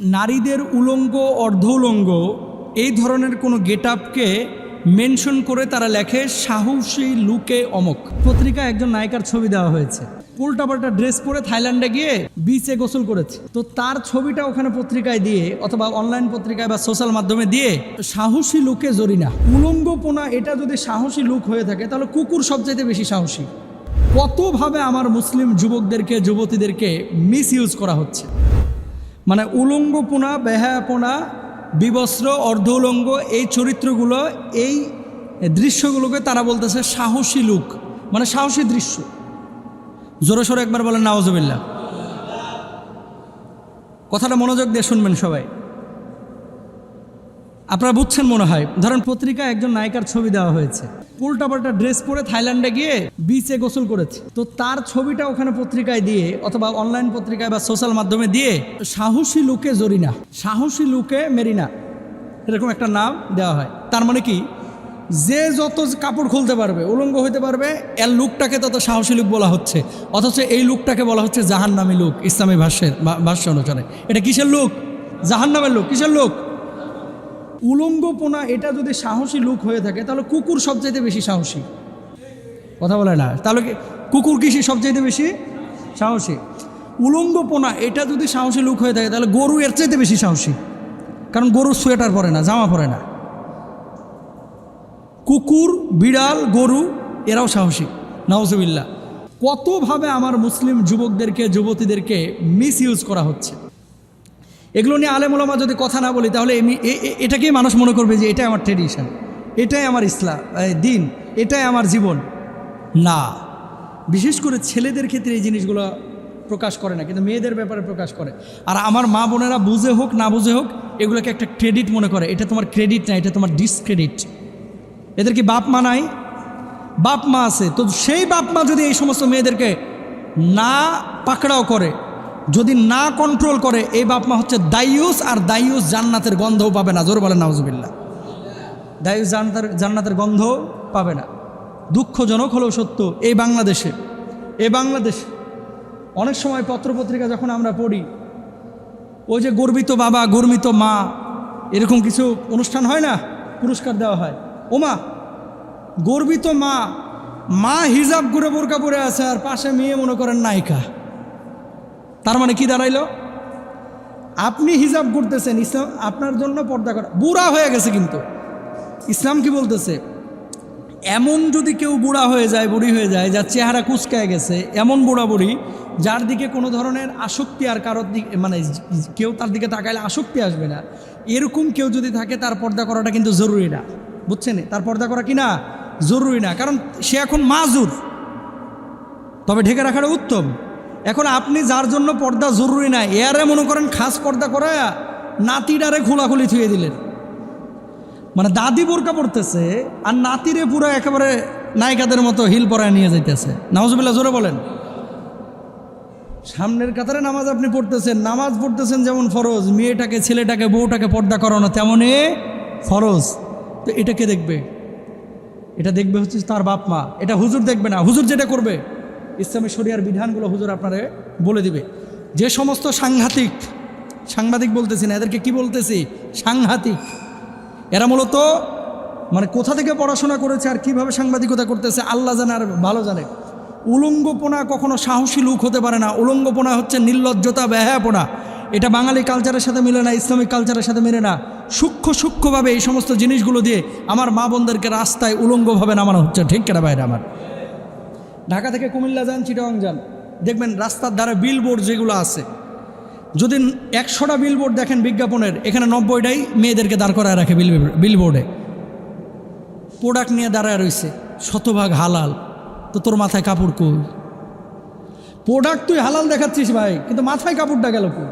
নারীদের উলঙ্গ অর্ধ উলঙ্গ এই ধরনের কোনো গেট আপকে মেনশন করে তারা লেখে সাহসী লুকে অমক। পত্রিকায় একজন নায়িকার ছবি দেওয়া হয়েছে। উল্টাপাল্টা ড্রেস পরে থাইল্যান্ডে গিয়ে বিচে গোসল করেছে। তো তার ছবিটা ওখানে পত্রিকায় দিয়ে অথবা অনলাইন পত্রিকায় বা সোশ্যাল মাধ্যমে দিয়ে সাহসী লুকে জরি জরিনা। উলঙ্গপনা, এটা যদি সাহসী লুক হয়ে থাকে, তাহলে কুকুর সবচাইতে বেশি সাহসী। কতভাবে আমার মুসলিম যুবকদেরকে, যুবতীদেরকে মিস ইউজ করা হচ্ছে? মানে উলঙ্গপোনা, বেহায়াপোনা, বিবস্ত্র, অর্ধ উলঙ্গ, এই চরিত্রগুলো, এই দৃশ্যগুলোকে তারা বলতেছে সাহসী লুক। মানে সাহসী দৃশ্য। জোরে সোরে একবার বলেন নওয়াজবিল্লা কথাটা মনোযোগ দিয়ে শুনবেন সবাই। আপনারা বুঝছেন মনে হয়। ধরেন পত্রিকায় একজন নায়িকার ছবি দেওয়া হয়েছে। উল্টাপাল্টা ড্রেস পরে থাইল্যান্ডে গিয়ে বিচে গোসল করেছে। তো তার ছবিটা ওখানে পত্রিকায় দিয়ে অথবা অনলাইন পত্রিকায় বা সোশ্যাল মাধ্যমে দিয়ে সাহসী লুকে জরিনা, সাহসী লুকে মেরিনা এরকম একটা নাম দেওয়া হয়। তার মানে কি? যে যত কাপড় খুলতে পারবে, উলঙ্গ হইতে পারবে, এর লুকটাকে তত সাহসী লুক বলা হচ্ছে। অথচ এই লুকটাকে বলা হচ্ছে জাহান্নামী লুক, ইসলামী ভাষ্যের ভাষ্য অনুসারে। এটা কিসের লুক? জাহান্নামের লুক। কিসের লুক? উলঙ্গপনা, এটা যদি সাহসী লুক হয়ে থাকে, তাহলে কুকুর সবচাইতে বেশি সাহসী। কথা বলে না। তাহলে কুকুর কৃষি সবচাইতে বেশি সাহসী? উলঙ্গপনা, এটা যদি সাহসী লুক হয়ে থাকে, তাহলে গরু এর চাইতে বেশি সাহসী। কারণ গরু সোয়েটার পরে না, জামা পরে না। কুকুর, বিড়াল, গরু, এরাও সাহসী। নওজবিল্লা কতভাবে আমার মুসলিম যুবকদেরকে, যুবতীদেরকে মিস ইউজ করা হচ্ছে? এগুলো নিয়ে আলেমুলামা যদি কথা না বলি, তাহলে এমনি এটাকেই মানুষ মনে করবে যে এটাই আমার ট্রেডিশন এটাই আমার ইসলাম দিন, এটাই আমার জীবন। না, বিশেষ করে ছেলেদের ক্ষেত্রে এই জিনিসগুলো প্রকাশ করে না, কিন্তু মেয়েদের ব্যাপারে প্রকাশ করে। আর আমার মা বোনেরা বুঝে হোক, না বুঝে হোক, এগুলোকে একটা ক্রেডিট মনে করে। এটা তোমার ক্রেডিট না, এটা তোমার ডিসক্রেডিট এদের কি বাপ মা নাই? বাপ মা আছে। তো সেই বাপ মা যদি এই সমস্ত মেয়েদেরকে না পাকড়াও করে যদি না কন্ট্রোল করে, এই বাপ মা হচ্ছে দায়ুস আর দায়ুস জান্নাতের গন্ধও পাবে না। জোর বলে নাউজবিল্লা দায়ুস জান্নাতের জান্নাতের গন্ধ পাবে না। দুঃখজনক হলেও সত্য, এই বাংলাদেশে, এই বাংলাদেশ অনেক সময় পত্রপত্রিকা যখন আমরা পড়ি, ওই যে গর্বিত বাবা, গর্বিত মা, এরকম কিছু অনুষ্ঠান হয় না? পুরস্কার দেওয়া হয়। ওমা, গর্বিত মা মা হিজাব ঘুরে বোরকা পরে আছে আর পাশে মেয়ে মনে করেন নায়িকা। তার মানে কি দাঁড়াইলো? আপনি হিজাব করতেছেন, ইসলাম আপনার জন্য পর্দা করা। বুড়া হয়ে গেছে কিন্তু। ইসলাম কি বলতেছে? এমন যদি কেউ বুড়া হয়ে যায়, বুড়ি হয়ে যায়, যার চেহারা কুচকায় গেছে, এমন বুড়া বুড়ি, যার দিকে কোনো ধরনের আসক্তি আর কারোর দিকে মানে কেউ তার দিকে তাকাইলে আসক্তি আসবে না। এরকম কেউ যদি থাকে, তার পর্দা করাটা কিন্তু জরুরি না। বুঝছেন? তার পর্দা করা কি না? জরুরি না। কারণ সে এখন মাজুর। তবে ঢেকে রাখাটা উত্তম। এখন আপনি যার জন্য পর্দা জরুরি না এয়ারে মনে করেন খাস পর্দা করে নাতিডারে খোলাখুলি থুয়ে দিলেন। মানে দাদি বোরকা পড়তেছে আর নাতিরে পুরো একেবারে নায়িকাদের মতো হিল পরায় নিয়ে যাইতেছে। নামাজবিল্লা জোরে বলেন। সামনের কাতারে নামাজ আপনি পড়তেছেন, নামাজ পড়তেছেন যেমন ফরজ, মেয়েটাকে, ছেলেটাকে, বউটাকে পর্দা করানো তেমনই ফরজ। তো এটাকে দেখবে? এটা দেখবে হচ্ছে তার বাপ মা। এটা হুজুর দেখবে না, হুজুর যেটা করবে? ইসলামী শরিয়ার বিধানগুলো হুজুর আপনারে বলে দিবে। যে সমস্ত সাংঘাতিক, সাংবাদিক বলতেছি না, এদেরকে কি বলতেছি? সাংঘাতিক। এরা মূলত মানে কোথা থেকে পড়াশোনা করেছে আর কীভাবে সাংবাদিকতা করতেছে, আল্লাহ জানে আর ভালো জানে। উলঙ্গপনা কখনো সাহসী লুক হতে পারে না। উলঙ্গপনা হচ্ছে নির্লজ্জতা ব্যাহাপনা এটা বাঙালি কালচারের সাথে মিলে না, ইসলামিক কালচারের সাথে মিলে না। সূক্ষ্ম সূক্ষ্মভাবে এই সমস্ত জিনিসগুলো দিয়ে আমার মা বোনদেরকে রাস্তায় উলঙ্গভাবে নামানো হচ্ছে। ঠিক কেনা বাইরে আমার। ঢাকা থেকে কুমিল্লা যান চিটাং যান। দেখবেন রাস্তার ধারে বিলবোর্ড যেগুলো আছে। যদি একশোটা বিলবোর্ড দেখেন বিজ্ঞাপনের, এখানে নব্বইটাই মেয়েদেরকে দাঁড় করায় রাখে বিল বিলবোর্ডে প্রোডাক্ট নিয়ে দাঁড়ায় রয়েছে, শতভাগ হালাল। তো তোর মাথায় কাপড় কই? প্রোডাক্ট তুই হালাল দেখাচ্ছিস ভাই, কিন্তু মাথায় কাপড়টা গেল কই?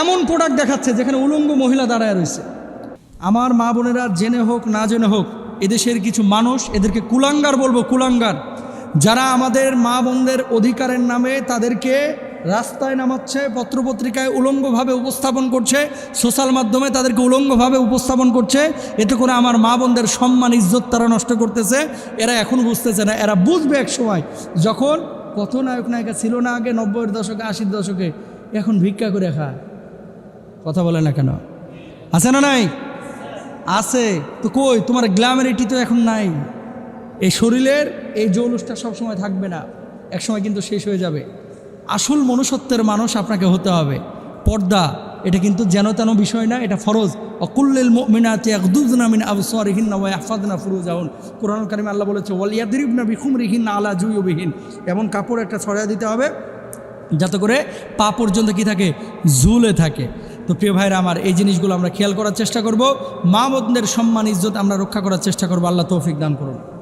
এমন প্রোডাক্ট দেখাচ্ছে যেখানে উলঙ্গ মহিলা দাঁড়ায় রয়েছে। আমার মা বোনেরা জেনে হোক, না জেনে হোক এদেশের কিছু মানুষ এদেরকে কুলাঙ্গার বলব, কুলাঙ্গার। যারা আমাদের মা বোনদের অধিকারের নামে তাদেরকে রাস্তায় নামাচ্ছে, পত্রপত্রিকায় উলঙ্গভাবে উপস্থাপন করছে, সোশ্যাল মাধ্যমে তাদেরকে উলঙ্গভাবে উপস্থাপন করছে, এতে করে আমার মা বোনদের সম্মান, ইজ্জত তারা নষ্ট করতেছে। এরা এখন বুঝতেছে না, এরা বুঝবে এক সময়। যখন কত নায়ক নায়িকা ছিল না আগে, নব্বইয়ের দশকে, আশির দশকে, এখন ভিক্ষা করে খায়। কথা বলে না কেন? আছে না নাই? আছে? তো কই? তোমার গ্ল্যামারিটি তো এখন নাই। এই শরীরের এই জৌলুসটা সবসময় থাকবে না। একসময় কিন্তু শেষ হয়ে যাবে। আসল মনুষ্যত্বের মানুষ আপনাকে হতে হবে। পর্দা, এটা কিন্তু যেন তেন বিষয় না, এটা ফরজ। অকুল্লিল মিনাতে একদুজনা মিন আবসরিহীন না ওয়াহফাদনা ফুরুজাউন কোরআন কারিমে আল্লাহ বলেছে ওয়ালিয়াদিরিবনা বিখুমরিহীন না আলা জুইবিহীন এমন কাপড় একটা ছড়াই দিতে হবে, যাতে করে পা পর্যন্ত কি থাকে? ঝুলে থাকে। তো প্রিয় ভাইরা, আমার এই জিনিসগুলো আমরা খেয়াল করার চেষ্টা করব। মা বোনদের সম্মান, ইজ্জত আমরা রক্ষা করার চেষ্টা করব। আল্লাহ তৌফিক দান করুন।